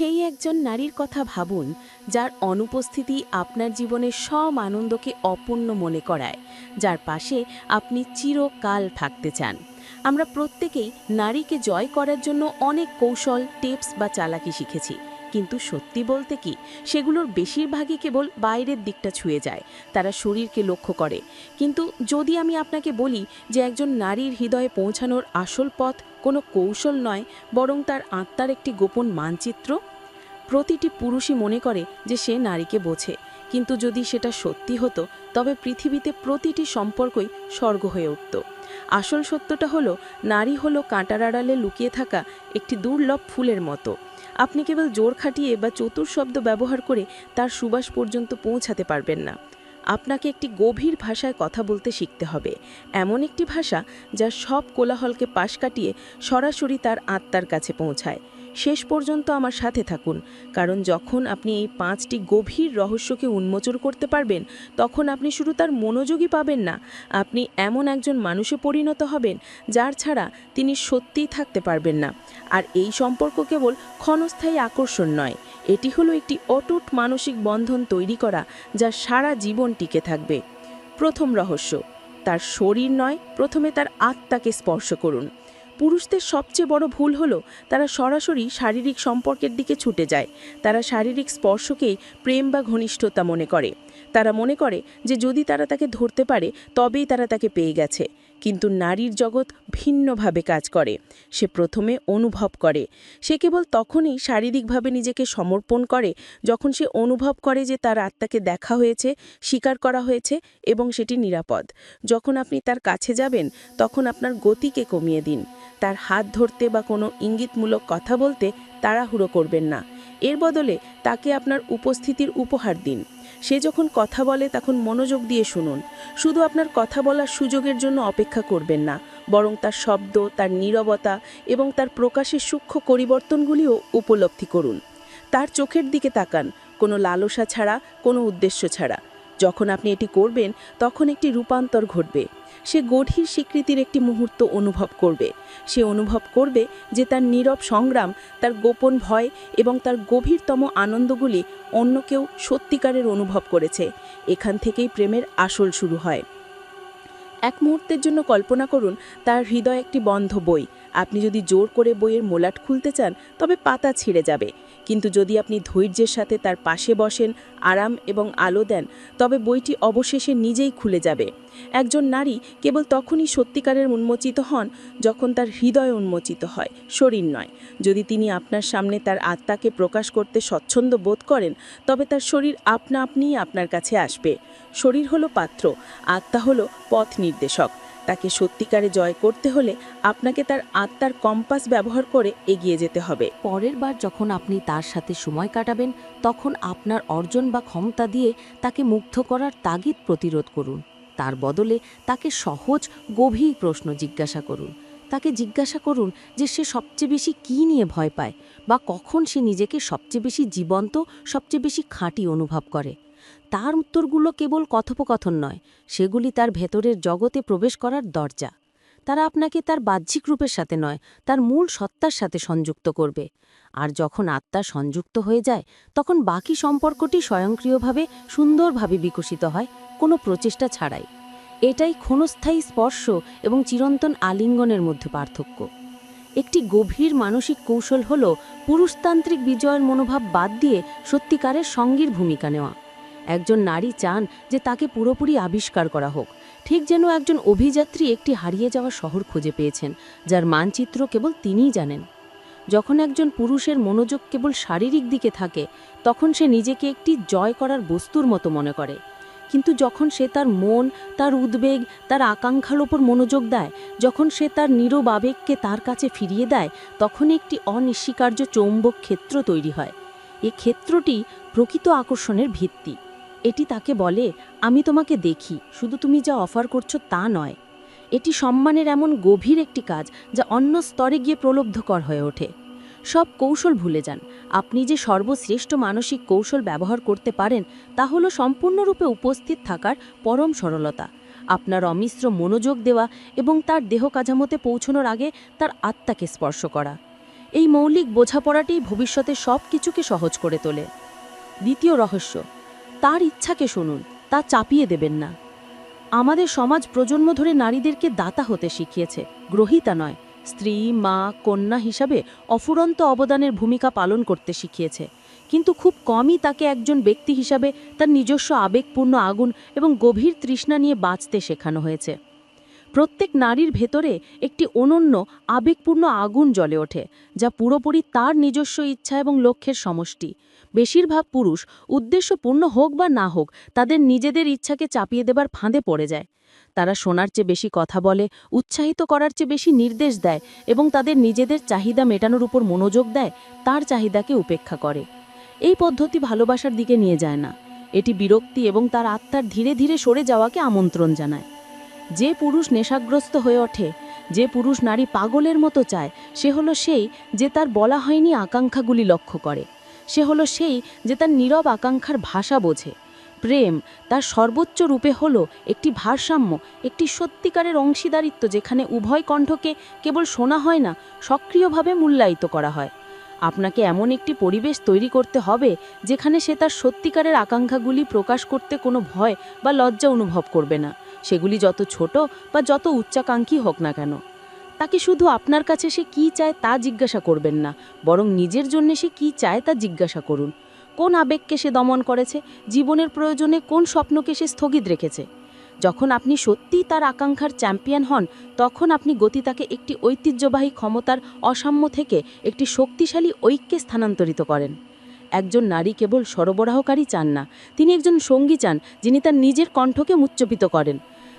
সেই একজন নারীর কথা ভাবুন, যার অনুপস্থিতি আপনার জীবনের সব আনন্দকে অপূর্ণ মনে করায়, যার পাশে আপনি চিরকাল থাকতে চান। আমরা প্রত্যেকেই নারীকে জয় করার জন্য অনেক কৌশল, টিপস বা চালাকি শিখেছি। কিন্তু সত্যি বলতে কি, সেগুলোর বেশিরভাগই কেবল বাইরের দিকটা ছুঁয়ে যায়, তারা শরীরকে লক্ষ্য করে। কিন্তু যদি আমি আপনাকে বলি যে একজন নারীর হৃদয়ে পৌঁছানোর আসল পথ কোনো কৌশল নয়, বরং তার আত্মার একটি গোপন মানচিত্র প্রতিটি পুরুষই মনে করে যে সে নারীকে বোঝে। কিন্তু যদি সেটা সত্যি হতো, তবে পৃথিবীতে প্রতিটি সম্পর্কই স্বর্গ হয়ে উঠত। আসল সত্যটা হলো, নারী হলো কাঁটার আড়ালে লুকিয়ে থাকা একটি দুর্লভ ফুলের মতো। আপনি কেবল জোর খাটিয়ে বা চতুর শব্দ ব্যবহার করে তার সুবাস পর্যন্ত পৌঁছাতে পারবেন না। আপনাকে একটি গভীর ভাষায় কথা বলতে শিখতে হবে। এমন একটি ভাষা যা সব কোলাহলকে পাশ কাটিয়ে সরাসরি তার আত্মার কাছে পৌঁছায়। শেষ পর্যন্ত আমার সাথে থাকুন, কারণ যখন আপনি এই পাঁচটি গভীর রহস্যকে উন্মোচন করতে পারবেন, তখন আপনি শুধু তার মনোযোগই পাবেন না, আপনি এমন একজন মানুষে পরিণত হবেন, যার ছাড়া তিনি সত্যিই থাকতে পারবেন না। আর এই সম্পর্ক কেবল ক্ষণস্থায়ী আকর্ষণ নয়, এটি হলো একটি অটুট মানসিক বন্ধন তৈরি করা, যা সারা জীবন টিকে থাকবে। প্রথম রহস্য, তার শরীর নয়, প্রথমে তার আত্মাকে স্পর্শ করুন। পুরুষদের সবচেয়ে বড় ভুল হলো তারা সরাসরি শারীরিক সম্পর্কের দিকে ছুটে যায়। তারা শারীরিক স্পর্শকেই প্রেম বা ঘনিষ্ঠতা মনে করে। তারা মনে করে যে যদি তারা তাকে ধরতে পারে, তবেই তারা তাকে পেয়ে গেছে। কিন্তু নারীর জগৎ ভিন্নভাবে কাজ করে। সে প্রথমে অনুভব করে। সে কেবল তখনই শারীরিকভাবে নিজেকে সমর্পণ করে যখন সে অনুভব করে যে তার আত্মাকে দেখা হয়েছে, স্বীকার করা হয়েছে এবং সেটি নিরাপদ। যখন আপনি তার কাছে যাবেন, তখন আপনার গতিকে কমিয়ে দিন। তার হাত ধরতে বা কোনো ইঙ্গিতমূলক কথা বলতে তাড়াহুড়ো করবেন না। এর বদলে তাকে আপনার উপস্থিতির উপহার দিন। সে যখন কথা বলে তখন মনোযোগ দিয়ে শুনুন। শুধু আপনার কথা বলার সুযোগের জন্য অপেক্ষা করবেন না, বরং তার শব্দ, তার নীরবতা এবং তার প্রকাশের সূক্ষ্ম পরিবর্তনগুলিও উপলব্ধি করুন। তার চোখের দিকে তাকান, কোনো লালসা ছাড়া, কোনো উদ্দেশ্য ছাড়া। যখন আপনি এটি করবেন, তখন একটি রূপান্তর ঘটবে। সে গভীর স্বীকৃতির একটি মুহূর্ত অনুভব করবে। সে অনুভব করবে যে তার নীরব সংগ্রাম, তার গোপন ভয় এবং তার গভীরতম আনন্দগুলি অন্য কেউ সত্যিকারের অনুভব করেছে। এখান থেকেই প্রেমের আসল শুরু হয়। এক মুহূর্তের জন্য কল্পনা করুন, তার হৃদয় একটি বন্ধ বই। আপনি যদি জোর করে বইয়ের মোলাট খুলতে চান, তবে পাতা ছিঁড়ে যাবে। কিন্তু যদি আপনি ধৈর্যের সাথে তার পাশে বসেন, আরাম এবং আলো দেন, তবে বইটি অবশেষে নিজেই খুলে যাবে। একজন নারী কেবল তখনই সত্যিকারের উন্মোচিত হন যখন তার হৃদয় উন্মোচিত হয়, শরীর নয়। যদি তিনি আপনার সামনে তার আত্মাকে প্রকাশ করতে স্বচ্ছন্দ বোধ করেন, তবে তার শরীর আপনা আপনিই আপনার কাছে আসবে। শরীর হলো পাত্র, আত্মা হলো পথ নির্দেশক। তাকে সত্যিকারে জয় করতে হলে আপনাকে তার আত্মার কম্পাস ব্যবহার করে এগিয়ে যেতে হবে। পরের বার যখন আপনি তার সাথে সময় কাটাবেন, তখন আপনার অর্জন বা ক্ষমতা দিয়ে তাকে মুগ্ধ করার তাগিদ প্রতিরোধ করুন। তার বদলে তাকে সহজ, গভীর প্রশ্ন জিজ্ঞাসা করুন। তাকে জিজ্ঞাসা করুন যে সে সবচেয়ে বেশি কী নিয়ে ভয় পায় বা কখন সে নিজেকে সবচেয়ে বেশি জীবন্ত, সবচেয়ে বেশি খাঁটি অনুভব করে। তার উত্তরগুলো কেবল কথোপকথন নয়, সেগুলি তার ভেতরের জগতে প্রবেশ করার দরজা। তারা আপনাকে তার বাহ্যিক রূপের সাথে নয়, তার মূল সত্তার সাথে সংযুক্ত করবে। আর যখন আত্মা সংযুক্ত হয়ে যায়, তখন বাকি সম্পর্কটি স্বয়ংক্রিয়ভাবে সুন্দরভাবে বিকশিত হয়, কোনো প্রচেষ্টা ছাড়াই। এটাই ক্ষণস্থায়ী স্পর্শ এবং চিরন্তন আলিঙ্গনের মধ্যে পার্থক্য। একটি গভীর মানসিক কৌশল হল পুরুষতান্ত্রিক বিজয়ের মনোভাব বাদ দিয়ে সত্যিকারের সঙ্গীর ভূমিকা নেওয়া। একজন নারী চান যে তাকে পুরোপুরি আবিষ্কার করা হোক। ঠিক যেন একজন অভিযাত্রী একটি হারিয়ে যাওয়া শহর খুঁজে পেয়েছেন, যার মানচিত্র কেবল তিনিই জানেন। যখন একজন পুরুষের মনোযোগ কেবল শারীরিক দিকে থাকে, তখন সে নিজেকে একটি জয় করার বস্তুর মতো মনে করে। কিন্তু যখন সে তার মন, তার উদ্বেগ, তার আকাঙ্ক্ষার ওপর মনোযোগ দেয়, যখন সে তার নীরব আবেগকে তার কাছে ফিরিয়ে দেয়, তখন একটি অনিস্বীকার্য চৌম্বক ক্ষেত্র তৈরি হয়। এ ক্ষেত্রটি প্রকৃত আকর্ষণের ভিত্তি। এটি তাকে বলে, আমি তোমাকে দেখি, শুধু তুমি যা অফার করছ তা নয়। এটি সম্মানের এমন গভীর একটি কাজ যা অন্য স্তরে গিয়ে প্রলব্ধকর হয়ে ওঠে। সব কৌশল ভুলে যান। আপনি যে সর্বশ্রেষ্ঠ মানসিক কৌশল ব্যবহার করতে পারেন, তা হল সম্পূর্ণরূপে উপস্থিত থাকার পরম সরলতা। আপনার অমিশ্র মনোযোগ দেওয়া এবং তার দেহ কাঠামোতে পৌঁছানোর আগে তার আত্মাকে স্পর্শ করা। এই মৌলিক বোঝাপড়াটি ভবিষ্যতে সব কিছুকে সহজ করে তোলে। দ্বিতীয় রহস্য তার ইচ্ছাকে শুনুন, তা চাপিয়ে দেবেন না। আমাদের সমাজ প্রজন্ম ধরে নারীদেরকে দাতা হতে শিখিয়েছে, গ্রহিতা নয়, স্ত্রী, মা, কন্যা হিসাবে অফুরন্ত অবদানের ভূমিকা পালন করতে শিখিয়েছে। কিন্তু খুব কমই তাকে একজন ব্যক্তি হিসাবে তার নিজস্ব আবেগপূর্ণ আগুন এবং গভীর তৃষ্ণা নিয়ে বাঁচতে শেখানো হয়েছে। প্রত্যেক নারীর ভেতরে একটি অনন্য, আবেগপূর্ণ আগুন জ্বলে ওঠে, যা পুরোপুরি তার নিজস্ব ইচ্ছা এবং লক্ষ্যের সমষ্টি। বেশিরভাগ পুরুষ উদ্দেশ্যপূর্ণ হোক বা না হোক তাদের নিজেদের ইচ্ছাকে চাপিয়ে দেবার ফাঁদে পড়ে যায়। তারা শোনার চেয়ে বেশি কথা বলে, উৎসাহিত করার চেয়ে বেশি নির্দেশ দেয় এবং তাদের নিজেদের চাহিদা মেটানোর উপর মনোযোগ দেয়, তার চাহিদাকে উপেক্ষা করে। এই পদ্ধতি ভালোবাসার দিকে নিয়ে যায় না। এটি বিরক্তি এবং তার আত্মার ধীরে ধীরে সরে যাওয়াকে আমন্ত্রণ জানায়। যে পুরুষ নেশাগ্রস্ত হয়ে ওঠে, যে পুরুষ নারী পাগলের মতো চায়, সে হলো সেই যে তার বলা হয়নি আকাঙ্ক্ষাগুলি লক্ষ্য করে। সে হলো সেই যে তার নীরব আকাঙ্ক্ষার ভাষা বোঝে। প্রেম তার সর্বোচ্চ রূপে হলো একটি ভারসাম্য, একটি সত্যিকারের অংশীদারিত্ব যেখানে উভয় কণ্ঠকে কেবল শোনা হয় না, সক্রিয়ভাবে মূল্যায়িত করা হয়। আপনাকে এমন একটি পরিবেশ তৈরি করতে হবে যেখানে সে তার সত্যিকারের আকাঙ্ক্ষাগুলি প্রকাশ করতে কোনো ভয় বা লজ্জা অনুভব করবে না। সেগুলি যত ছোট বা যত উচ্চাকাঙ্ক্ষী হোক না কেন। তাকে শুধু আপনার কাছে সে কি চায় তা জিজ্ঞাসা করবেন না, বরং নিজের জন্যে সে কি চায় তা জিজ্ঞাসা করুন। কোন আবেগকে সে দমন করেছে, জীবনের প্রয়োজনে কোন স্বপ্নকে সে স্থগিত রেখেছে? যখন আপনি সত্যিই তার আকাঙ্ক্ষার চ্যাম্পিয়ন হন, তখন আপনি গতি তাকে একটি ঐতিহ্যবাহী ক্ষমতার অসাম্য থেকে একটি শক্তিশালী ঐক্যে স্থানান্তরিত করেন। একজন নারী কেবল সরবরাহকারী চান না, তিনি একজন সঙ্গী চান, যিনি তার নিজের কণ্ঠকে উচ্চপিত করেন।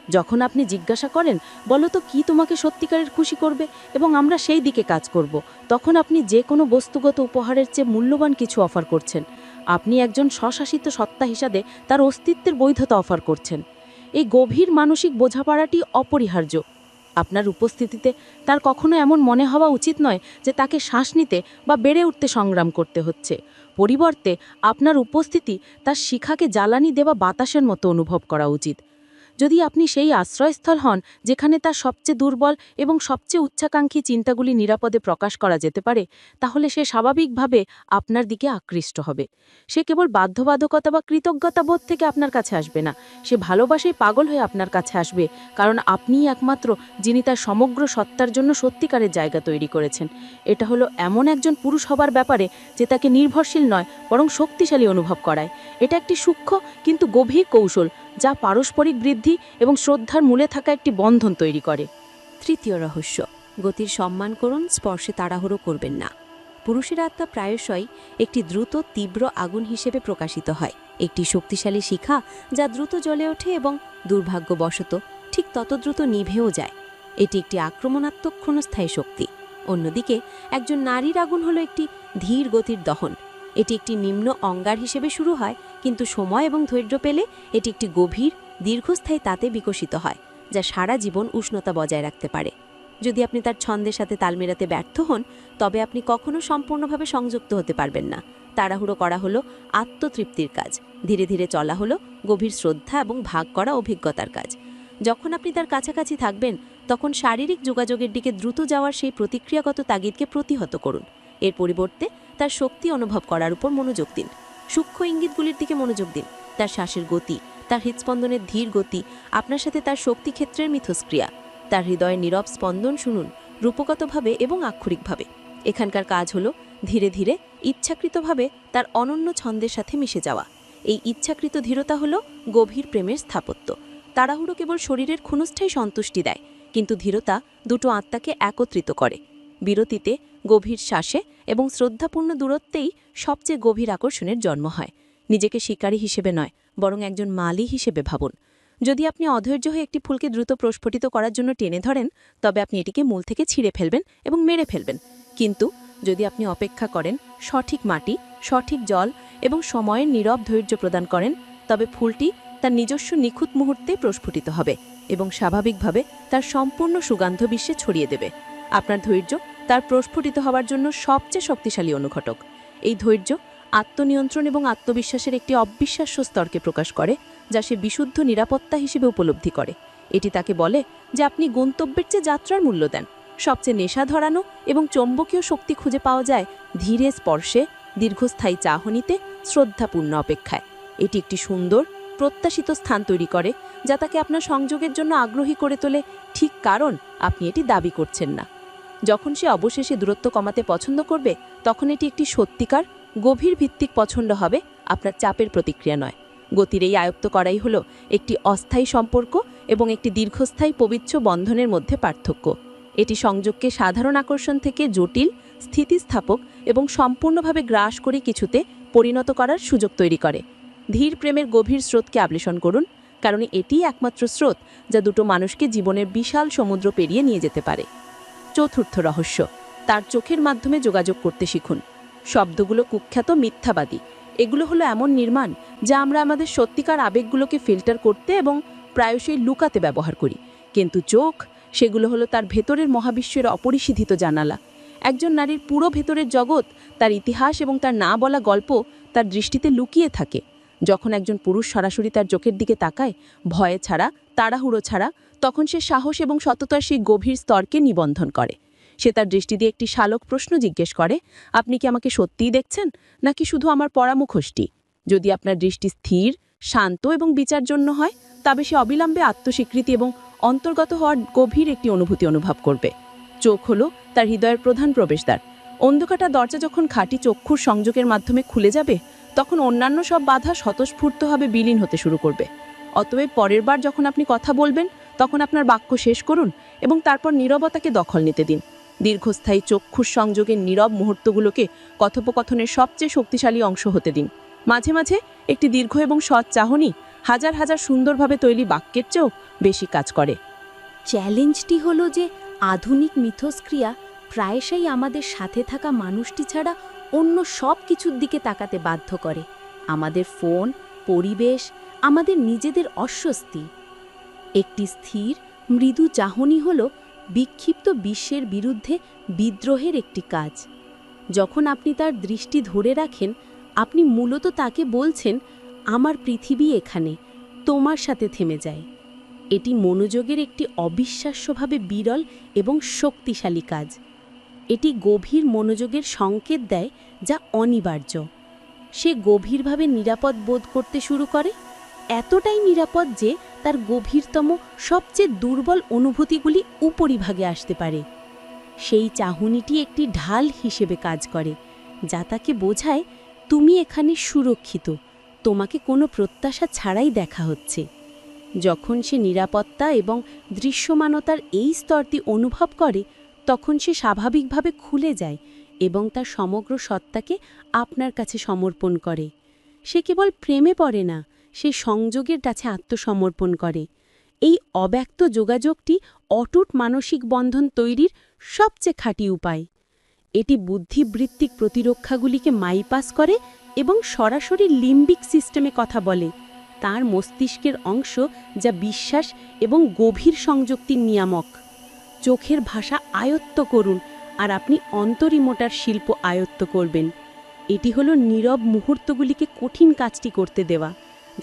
যখন আপনি জিজ্ঞাসা করেন, বলো তো কী তোমাকে সত্যিকারের খুশি করবে এবং আমরা সেই দিকে কাজ করব? তখন আপনি যে কোনো বস্তুগত উপহারের চেয়ে মূল্যবান কিছু অফার করছেন। আপনি একজন স্বশাসিত সত্তা হিসাবে তার অস্তিত্বের বৈধতা অফার করছেন। এই গভীর মানসিক বোঝাপড়াটি অপরিহার্য। আপনার উপস্থিতিতে তার কখনো এমন মনে হওয়া উচিত নয় যে তাকে শ্বাস নিতে বা বেড়ে উঠতে সংগ্রাম করতে হচ্ছে। পরিবর্তে, আপনার উপস্থিতি তার শিখাকে জ্বালানি দেওয়া বাতাসের মতো অনুভব করা উচিত। যদি আপনি সেই আশ্রয়স্থল হন, যেখানে তার সবচেয়ে দুর্বল এবং সবচেয়ে উচ্চাকাঙ্ক্ষী চিন্তাগুলি নিরাপদে প্রকাশ করা যেতে পারে, তাহলে সে স্বাভাবিকভাবে আপনার দিকে আকৃষ্ট হবে। সে কেবল বাধ্যবাধকতা বা কৃতজ্ঞতা বোধ থেকে আপনার কাছে আসবে না। সে ভালোবাসায় পাগল হয়ে আপনার কাছে আসবে, কারণ আপনিই একমাত্র যিনি তার সমগ্র সত্তার জন্য সত্যিকারের জায়গা তৈরি করেছেন। এটা হলো এমন একজন পুরুষ হবার ব্যাপারে যে তাকে নির্ভরশীল নয়, বরং শক্তিশালী অনুভব করায়। এটা একটি সূক্ষ্ম কিন্তু গভীর কৌশল যা পারস্পরিক বৃদ্ধি এবং শ্রদ্ধার মূলে থাকা একটি বন্ধন তৈরি করে। তৃতীয় রহস্য, গতির সম্মান করুন, স্পর্শে তাড়াহুড়ো করবেন না। পুরুষের আত্মা প্রায়শই একটি দ্রুত, তীব্র আগুন হিসেবে প্রকাশিত হয়। একটি শক্তিশালী শিখা যা দ্রুত জ্বলে ওঠে এবং দুর্ভাগ্যবশত ঠিক তত দ্রুত নিভেও যায়। এটি একটি আক্রমণাত্মক ক্ষণস্থায়ী শক্তি। অন্যদিকে, একজন নারীর আগুন হলো একটি ধীর গতির দহন। এটি একটি নিম্ন অঙ্গার হিসেবে শুরু হয় কিন্তু সময় এবং ধৈর্য পেলে এটি একটি গভীর, দীর্ঘস্থায়ী তাতে বিকশিত হয়, যা সারা জীবন উষ্ণতা বজায় রাখতে পারে। যদি আপনি তার ছন্দের সাথে তাল মেলাতে ব্যর্থ হন, তবে আপনি কখনো সম্পূর্ণভাবে সংযুক্ত হতে পারবেন না। তাড়াহুড়ো করা হলো আত্মতৃপ্তির কাজ, ধীরে ধীরে চলা হলো গভীর শ্রদ্ধা এবং ভাগ করা অভিজ্ঞতার কাজ। যখন আপনি তার কাছাকাছি থাকবেন, তখন শারীরিক যোগাযোগের দিকে দ্রুত যাওয়ার সেই প্রতিক্রিয়াগত তাগিদকে প্রতিহত করুন। এর পরিবর্তে তার শক্তি অনুভব করার উপর মনোযোগ দিন। সূক্ষ্ম ইঙ্গিতগুলির দিকে মনোযোগ দিন। তার শ্বাসের গতি, তার হৃদস্পন্দনের ধীর গতি, আপনার সাথে তার শক্তি ক্ষেত্রের মিথস্ক্রিয়া। তার হৃদয়ের নীরব স্পন্দন শুনুন, রূপগতভাবে এবং আক্ষরিকভাবে। এখানকার কাজ হলো ধীরে ধীরে ইচ্ছাকৃতভাবে তার অনন্য ছন্দের সাথে মিশে যাওয়া। এই ইচ্ছাকৃত ধীরতা হলো গভীর প্রেমের স্থাপত্য। তাড়াহুড়ো কেবল শরীরের ক্ষণস্থায়ী সন্তুষ্টি দেয়, কিন্তু ধীরতা দুটো আত্মাকে একত্রিত করে। বিরতিতে গভীর শ্বাসে এবং শ্রদ্ধাপূর্ণ দূরত্বেই সবচেয়ে গভীর আকর্ষণের জন্ম হয়। নিজেকে শিকারী হিসেবে নয়, বরং একজন মালি হিসেবে ভাবুন। যদি আপনি অধৈর্য হয়ে একটি ফুলকে দ্রুত প্রস্ফুটিত করার জন্য টেনে ধরেন, তবে আপনি এটিকে মূল থেকে ছিঁড়ে ফেলবেন এবং মেরে ফেলবেন। কিন্তু যদি আপনি অপেক্ষা করেন, সঠিক মাটি, সঠিক জল এবং সময়ের নীরব ধৈর্য প্রদান করেন, তবে ফুলটি তার নিজস্ব নিখুঁত মুহূর্তে প্রস্ফুটিত হবে এবং স্বাভাবিকভাবে তার সম্পূর্ণ সুগন্ধ বিশ্বে ছড়িয়ে দেবে। আপনার ধৈর্য তার প্রস্ফুটিত হওয়ার জন্য সবচেয়ে শক্তিশালী অনুঘটক। এই ধৈর্য, আত্মনিয়ন্ত্রণ এবং আত্মবিশ্বাসের একটি অবিশ্বাস্য স্তরকে প্রকাশ করে, যা সে বিশুদ্ধ নিরাপত্তা হিসেবে উপলব্ধি করে। এটি তাকে বলে যে আপনি গন্তব্যের চেয়ে যাত্রার মূল্য দেন। সবচেয়ে নেশা ধরানো এবং চৌম্বকীয় শক্তি খুঁজে পাওয়া যায় ধীরে স্পর্শে, দীর্ঘস্থায়ী চাহনিতে, শ্রদ্ধাপূর্ণ অপেক্ষায়। এটি একটি সুন্দর, প্রত্যাশিত স্থান তৈরি করে, যা তাকে আপনার সংযোগের জন্য আগ্রহী করে তোলে। ঠিক কারণ আপনি এটি দাবি করছেন না। যখন সে অবশেষে দূরত্ব কমাতে পছন্দ করবে, তখন এটি একটি সত্যিকার, গভীর ভিত্তিক পছন্দ হবে, আপনার চাপের প্রতিক্রিয়া নয়। গতির এই আয়ত্ত করাই হলো একটি অস্থায়ী সম্পর্ক এবং একটি দীর্ঘস্থায়ী পবিত্র বন্ধনের মধ্যে পার্থক্য। এটি সংযোগকে সাধারণ আকর্ষণ থেকে জটিল, স্থিতিস্থাপক এবং সম্পূর্ণভাবে গ্রাস করে কিছুতে পরিণত করার সুযোগ তৈরি করে। ধীর প্রেমের গভীর স্রোতকে আবেষণ করুন, কারণ এটিই একমাত্র স্রোত যা দুটো মানুষকে জীবনের বিশাল সমুদ্র পেরিয়ে নিয়ে যেতে পারে। চতুর্থ রহস্য। তার চোখের মাধ্যমে যোগাযোগ করতে শিখুন। শব্দগুলো কুখ্যাত মিথ্যাবাদী। এগুলো হলো এমন নির্মাণ যা আমরা আমাদের সত্যিকার আবেগগুলোকে ফিল্টার করতে এবং প্রায়শই লুকাতে ব্যবহার করি। কিন্তু চোখ, সেগুলো হলো তার ভেতরের মহাবিশ্বের অপরিশোধিত জানালা। একজন নারীর পুরো ভেতরের জগৎ, তার ইতিহাস এবং তার না বলা গল্প তার দৃষ্টিতে লুকিয়ে থাকে। যখন একজন পুরুষ সরাসরি তার চোখের দিকে তাকায়, ভয়ে ছাড়া, তাড়াহুড়ো ছাড়া তখন সে সাহস এবং সততার সেই গভীর স্তরকে নিবন্ধন করে। সে তার দৃষ্টি দিয়ে একটি শালক প্রশ্ন জিজ্ঞেস করে, আপনি কি আমাকে সত্যিই দেখছেন? নাকি শুধু আমার পরামুখষ্টি যদি আপনার দৃষ্টি স্থির, শান্ত এবং বিচার জন্য হয়, তবে সে অবিলম্বে আত্মস্বীকৃতি এবং অন্তর্গত হওয়ার গভীর একটি অনুভূতি অনুভব করবে। চোখ হলো তার হৃদয়ের প্রধান প্রবেশদ্বার। অন্ধকাটা দরজা যখন খাঁটি চক্ষুর সংযোগের মাধ্যমে খুলে যাবে, তখন অন্যান্য সব বাধা স্বতঃস্ফূর্তভাবে বিলীন হতে শুরু করবে। অতএব পরের বার যখন আপনি কথা বলবেন তখন আপনার বাক্য শেষ করুন এবং তারপর নীরবতাকে দখল নিতে দিন। দীর্ঘস্থায়ী চক্ষুর সংযোগের নীরব মুহূর্তগুলোকে কথোপকথনের সবচেয়ে শক্তিশালী অংশ হতে দিন। মাঝে মাঝে একটি দীর্ঘ এবং সৎ চাহনি হাজার হাজার সুন্দরভাবে তৈরি বাক্যের চেয়েও বেশি কাজ করে। চ্যালেঞ্জটি হলো যে আধুনিক মিথস্ক্রিয়া প্রায়শই আমাদের সাথে থাকা মানুষটি ছাড়া অন্য সব কিছুর দিকে তাকাতে বাধ্য করে। আমাদের ফোন, পরিবেশ, আমাদের নিজেদের অস্বস্তি। একটি স্থির, মৃদু চাহনি হল বিক্ষিপ্ত বিশ্বের বিরুদ্ধে বিদ্রোহের একটি কাজ। যখন আপনি তার দৃষ্টি ধরে রাখেন, আপনি মূলত তাকে বলছেন, আমার পৃথিবী এখানে, তোমার সাথে থেমে যায়। এটি মনোযোগের একটি অবিশ্বাস্যভাবে বিরল এবং শক্তিশালী কাজ। এটি গভীর মনোযোগের সংকেত দেয় যা অনিবার্য। সে গভীরভাবে নিরাপদ বোধ করতে শুরু করে, এতটাই নিরাপদ যে তার গভীরতম, সবচেয়ে দুর্বল অনুভূতিগুলি উপরিভাগে আসতে পারে। সেই চাহনিটি একটি ঢাল হিসেবে কাজ করে, যা তাকে বোঝায়, তুমি এখানে সুরক্ষিত, তোমাকে কোনো প্রত্যাশা ছাড়াই দেখা হচ্ছে। যখন সে নিরাপত্তা এবং দৃশ্যমানতার এই স্তরটি অনুভব করে, তখন সে স্বাভাবিকভাবে খুলে যায় এবং তার সমগ্র সত্তাকে আপনার কাছে সমর্পণ করে। সে কেবল প্রেমে পড়ে না সে সংযোগের কাছে আত্মসমর্পণ করে। এই অব্যক্ত যোগাযোগটি অটুট মানসিক বন্ধন তৈরির সবচেয়ে খাঁটি উপায়। এটি বুদ্ধিবৃত্তিক প্রতিরক্ষাগুলিকে মাইপাস করে এবং সরাসরি লিম্বিক সিস্টেমে কথা বলে। তার মস্তিষ্কের অংশ যা বিশ্বাস এবং গভীর সংযুক্তির নিয়ামক। চোখের ভাষা আয়ত্ত করুন আর আপনি অন্তরিমোটার শিল্প আয়ত্ত করবেন। এটি হলো নীরব মুহূর্তগুলিকে কঠিন কাজটি করতে দেওয়া।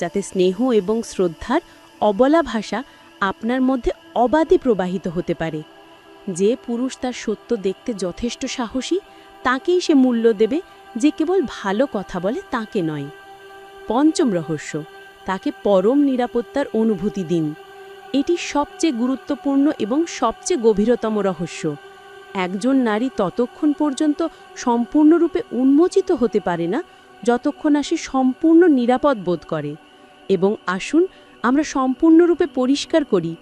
যাতে স্নেহ এবং শ্রদ্ধার অবলা ভাষা আপনার মধ্যে অবাধে প্রবাহিত হতে পারে। যে পুরুষ তার সত্য দেখতে যথেষ্ট সাহসী, তাকেই সে মূল্য দেবে যে কেবল ভালো কথা বলে তাকে নয়। পঞ্চম রহস্য, তাকে পরম নিরাপত্তার অনুভূতি দিন। এটি সবচেয়ে গুরুত্বপূর্ণ এবং সবচেয়ে গভীরতম রহস্য। একজন নারী ততক্ষণ পর্যন্ত সম্পূর্ণরূপে উন্মোচিত হতে পারে না, যতক্ষণ না সে সম্পূর্ণ নিরাপদ বোধ করে। এবং আসুন আমরা সম্পূর্ণরূপে পরিষ্কার করি।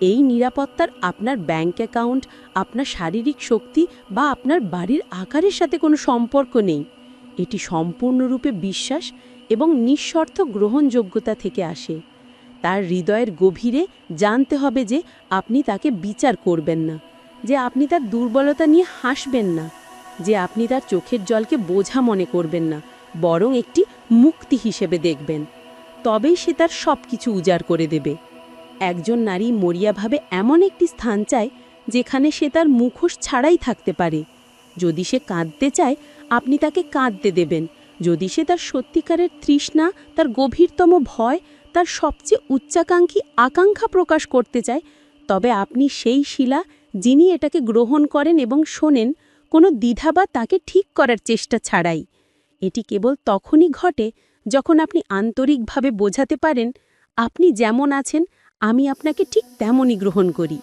এই নিরাপত্তার আপনার ব্যাংক অ্যাকাউন্ট আপনার শারীরিক শক্তি বা আপনার বাড়ির আকারের সাথে কোনো সম্পর্ক নেই। এটি সম্পূর্ণরূপে বিশ্বাস এবং নিঃশর্ত গ্রহণযোগ্যতা থেকে আসে। তার হৃদয়ের গভীরে জানতে হবে যে আপনি তাকে বিচার করবেন না, যে আপনি তার দুর্বলতা নিয়ে হাসবেন না, যে আপনি তার চোখের জলকে বোঝা মনে করবেন না, বরং একটি মুক্তি হিসেবে দেখবেন। তবেই সে তার সব কিছু উজাড় করে দেবে। একজন নারী মরিয়াভাবে এমন একটি স্থান চায়, যেখানে সে তার মুখোশ ছাড়াই থাকতে পারে। যদি সে কাঁদতে চায়, আপনি তাকে কাঁদতে দেবেন। যদি সে তার সত্যিকারের তৃষ্ণা, তার গভীরতম ভয়, তার সবচেয়ে উচ্চাকাঙ্ক্ষী আকাঙ্ক্ষা প্রকাশ করতে চায়, তবে আপনি সেই শিলা, যিনি এটাকে গ্রহণ করেন এবং শোনেন, কোনো দ্বিধা বা তাকে ঠিক করার চেষ্টা ছাড়াই। এটি কেবল তখনই ঘটে যখন আপনি আন্তরিকভাবে বোঝাতে পারেন, আপনি যেমন আছেন, আমি আপনাকে ঠিক তেমনই গ্রহণ করি।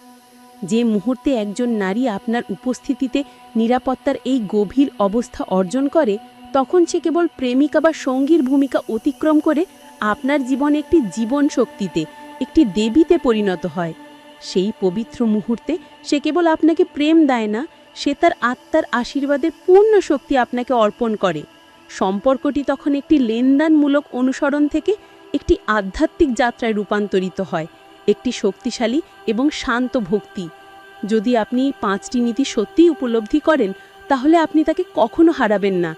যে মুহূর্তে একজন নারী আপনার উপস্থিতিতে নিরাপত্তার এই গভীর অবস্থা অর্জন করে, তখন সে কেবল প্রেমিকা বা সঙ্গীর ভূমিকা অতিক্রম করে আপনার জীবনে একটি জীবন শক্তিতে, একটি দেবীতে পরিণত হয়। সেই পবিত্র মুহূর্তে সে কেবল আপনাকে প্রেম দেয় না, সে তার আত্মার আশীর্বাদের পূর্ণ শক্তি আপনাকে অর্পণ করে। সম্পর্কটি তখন একটি লেনদেনমূলক অনুসরণ থেকে একটি আধ্যাত্মিক যাত্রায় রূপান্তরিত হয়, একটি শক্তিশালী এবং শান্ত ভক্তি। যদি আপনি এই পাঁচটি নীতি সত্যিই উপলব্ধি করেন, তাহলে আপনি তাকে কখনো হারাবেন না।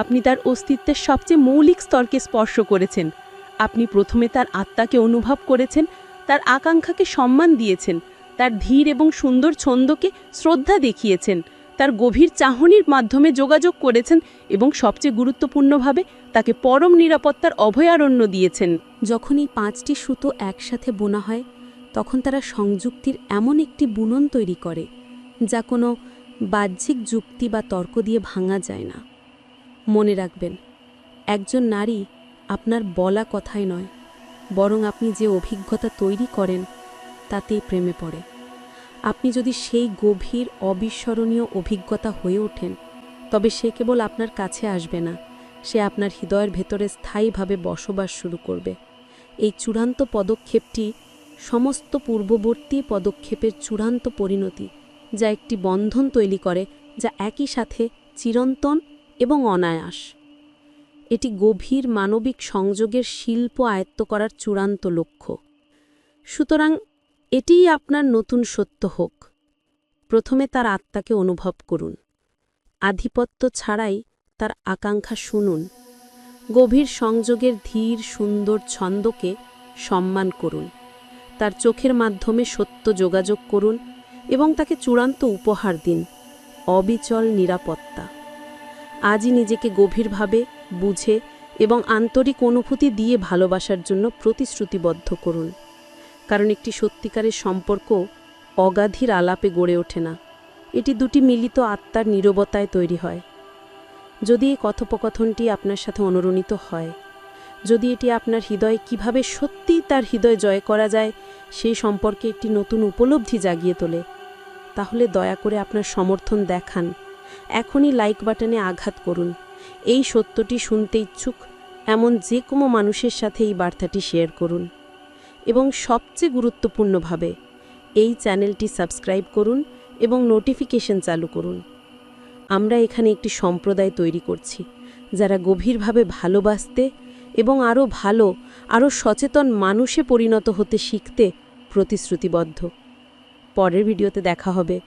আপনি তার অস্তিত্বের সবচেয়ে মৌলিক স্তরকে স্পর্শ করেছেন। আপনি প্রথমে তার আত্মাকে অনুভব করেছেন, তার আকাঙ্ক্ষাকে সম্মান দিয়েছেন, তার ধীর এবং সুন্দর ছন্দকে শ্রদ্ধা দেখিয়েছেন। তার গভীর চাহনির মাধ্যমে যোগাযোগ করেছেন এবং সবচেয়ে গুরুত্বপূর্ণভাবে তাকে পরম নিরাপত্তার অভয়ারণ্য দিয়েছেন। যখন এই পাঁচটি সুতো একসাথে বোনা হয়, তখন তারা সংযুক্তির এমন একটি বুনন তৈরি করে, যা কোনো বাহ্যিক যুক্তি বা তর্ক দিয়ে ভাঙা যায় না। মনে রাখবেন, একজন নারী আপনার বলা কথাই নয়, বরং আপনি যে অভিজ্ঞতা তৈরি করেন, তাতেই প্রেমে পড়ে। আপনি যদি সেই গভীর, অবিস্মরণীয় অভিজ্ঞতা হয়ে ওঠেন, তবে সে কেবল আপনার কাছে আসবে না, সে আপনার হৃদয়ের ভেতরে স্থায়ীভাবে বসবাস শুরু করবে। এই চূড়ান্ত পদক্ষেপটি সমস্ত পূর্ববর্তী পদক্ষেপের চূড়ান্ত পরিণতি, যা একটি বন্ধন তৈরি করে, যা একই সাথে চিরন্তন এবং অনায়াস। এটি গভীর মানবিক সংযোগের শিল্প আয়ত্ত করার চূড়ান্ত লক্ষ্য। সুতরাং এটিই আপনার নতুন সত্য হোক। প্রথমে তার আত্মাকে অনুভব করুন। আধিপত্য ছাড়াই তার আকাঙ্ক্ষা শুনুন। গভীর সংযোগের ধীর, সুন্দর ছন্দকে সম্মান করুন। তার চোখের মাধ্যমে সত্য যোগাযোগ করুন এবং তাকে চূড়ান্ত উপহার দিন। অবিচল নিরাপত্তা। আজই নিজেকে গভীরভাবে বুঝে এবং আন্তরিক অনুভূতি দিয়ে ভালোবাসার জন্য প্রতিশ্রুতিবদ্ধ করুন। কারণ একটি সত্যিকারের সম্পর্ক অগাধীর আলাপে গড়ে ওঠে না। এটি দুটি মিলিত আত্মার নীরবতায় তৈরি হয়। যদি এই কথোপকথনটি আপনার সাথে অনুরণিত হয়, যদি এটি আপনার হৃদয়ে কীভাবে সত্যিই তার হৃদয় জয় করা যায়, সেই সম্পর্কে একটি নতুন উপলব্ধি জাগিয়ে তোলে, তাহলে দয়া করে আপনার সমর্থন দেখান। এখনই লাইক বাটনে আঘাত করুন। এই সত্যটি শুনতে ইচ্ছুক এমন যে কোনো মানুষের সাথে এই বার্তাটি শেয়ার করুন। এবং সবচেয়ে গুরুত্বপূর্ণভাবে এই চ্যানেলটি সাবস্ক্রাইব করুন এবং নোটিফিকেশন চালু করুন। আমরা এখানে একটি সম্প্রদায় তৈরি করছি, যারা গভীরভাবে ভালোবাসতে এবং আরও ভালো, আরও সচেতন মানুষে পরিণত হতে শিখতে প্রতিশ্রুতিবদ্ধ। পরের ভিডিওতে দেখা হবে।